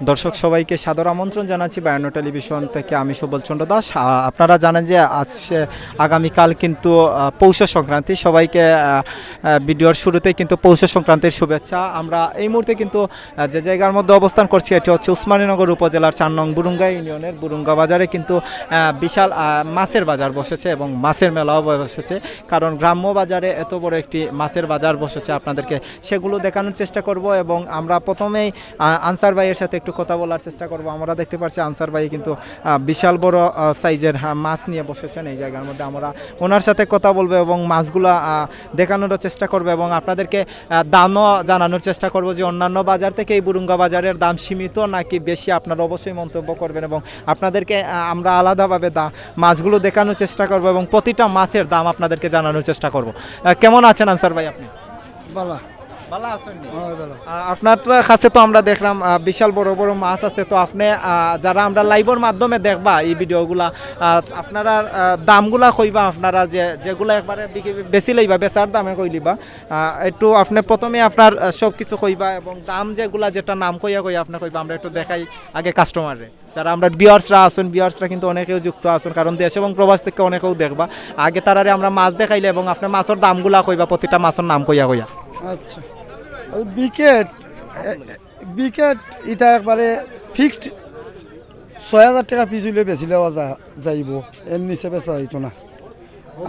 দর্শক, সবাইকে সাদর আমন্ত্রণ জানাচ্ছি বায়ানো টেলিভিশন থেকে আমি সুবল চন্দ্র দাস। আপনারা জানেন যে আজ আগামীকাল কিন্তু পৌষ সংক্রান্তি। সবাইকে ভিডিওর শুরুতেই কিন্তু পৌষ সংক্রান্তির শুভেচ্ছা। আমরা এই মুহূর্তে কিন্তু যে জায়গার মধ্যে অবস্থান করছি, এটি হচ্ছে উসমানীনগর উপজেলার চার নং বুরুঙ্গা ইউনিয়নের। বুরুঙ্গা বাজারে কিন্তু বিশাল মাছের বাজার বসেছে এবং মাছের মেলাও বসেছে। কারণ গ্রাম্য বাজারে এত বড় একটি মাছের বাজার বসেছে আপনাদেরকে। সেগুলো দেখানোর চেষ্টা করব এবং আমরা প্রথমেই আনসার ভাইয়ের সাথে একটু কথা বলার চেষ্টা করব। আমরা দেখতে পাচ্ছি আনসার ভাই কিন্তু বিশাল বড় সাইজের মাছ নিয়ে বসেছেন এই জায়গার মধ্যে। আমরা ওনার সাথে কথা বলব এবং মাছগুলো দেখানোর চেষ্টা করব এবং আপনাদেরকে দামও জানানোর চেষ্টা করব যে অন্যান্য বাজার থেকে এই বুরুঙ্গা বাজারের দাম সীমিত নাকি বেশি, আপনারা অবশ্যই মন্তব্য করবেন এবং আপনাদেরকে আমরা আলাদাভাবে দা, মাছগুলো দেখানোর চেষ্টা করব এবং প্রতিটা মাছের দাম আপনাদেরকে জানানোর চেষ্টা করব। কেমন আছেন আনসার ভাই আপনি? বালা আপনার কাছে তো আমরা দেখলাম বিশাল বড় বড় মাছ আছে। তো আপনি যারা আমরা লাইভের মাধ্যমে দেখবা এই ভিডিওগুলা আপনারা দামগুলা কইবা আপনারা যে যেগুলা একবারে বেশি লইবা বেচার দামে কইলিবা একটু আপনি প্রথমে আপনার সব কিছু কইবা এবং দাম যেগুলা যেটা নাম কইয়া কইয়া আপনি কইবা আমরা একটু দেখাই আগে কাস্টমারে যারা আমরা বিয়ার্সরা আছেন বিয়ার্সরা কিন্তু অনেকেও যুক্ত আছেন কারণ দেশ এবং প্রবাস থেকে অনেকেও দেখবা। আগে তারারে আমরা মাছ দেখাইলে এবং আপনার মাছের দামগুলা কইবা প্রতিটা মাছের নাম কইয়া কইয়া। আচ্ছা। বিকেট বিকেট ইটা একবারে ফিক্সড ছয় হাজার টাকা পিস হইলে বেচিলেও যা- যাইব। এর নিচে বেচা যাইত না।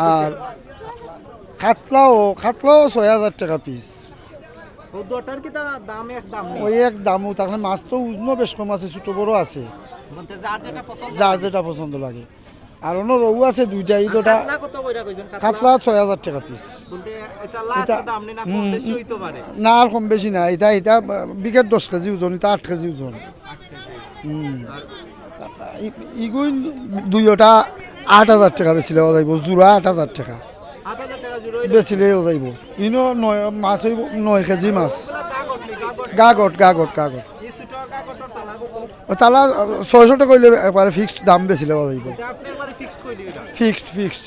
আর খাতলাও খাতলাও ছয় হাজার টাকা পিস ওই এক দামও তাহলে মাছ তো উজনো বেশ কম আছে ছোটো বড় আছে। যার যেটা পছন্দ লাগে। আর অন্য রৌ আছে দুইটা এই দুটা কাতলা ছয় হাজার টাকা পিস নি আর কম বেশি এটা এটা বিকেট দশ কেজি ওজন এটা আট কেজি ওজন। দুইটা আট হাজার টাকা বেচিলেও যাইব জোড়া আট হাজার টাকা। 8000 টাকা জুড়ে বেচিলেও যাইব। ইনো নয় মাছ হইব নয় কেজি মাছ। গাগট গাগট গাগট। তালা ছয়শো টাকা হইলে একবারে ফিক্সড দাম বেচিলেও যাইব। এটা ফিক্সড ফিক্সড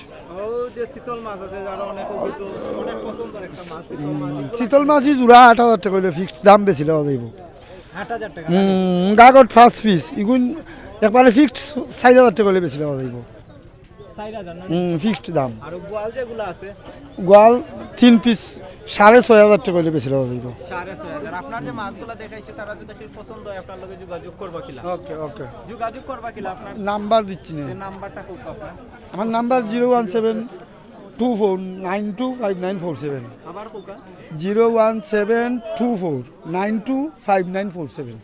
শীতল মাছই জোড়া আট হাজার টাকা হইলে ফিক্সড দাম বেচিলেও যাইব। 8000 টাকা। গাগট ফার্স্ট পিস ইগুন একবারে ফিক্সড চার হাজার টাকা হইলে বেচিলেও যাইব। ফিক্সড দাম। আর গোয়াল যেগুলো আছে? গোয়াল তিন পিস সাড়ে ছয় হাজার টাকা হলে বেশি লাভ সাড়ে ছয় হাজার। আপনার যে মাছগুলো দেখাইছে তারা যদি পছন্দ হয় আপনার লগে যোগাযোগ করবা কিলা? ওকে ওকে। যোগাযোগ করবা কিলা আপনার? নাম্বার দিচ্ছি না। নাম্বারটা আপনার? আমার number zero one seven two four nine two five nine four seven. আবার Coca zero one seven two four nine two five nine four seven.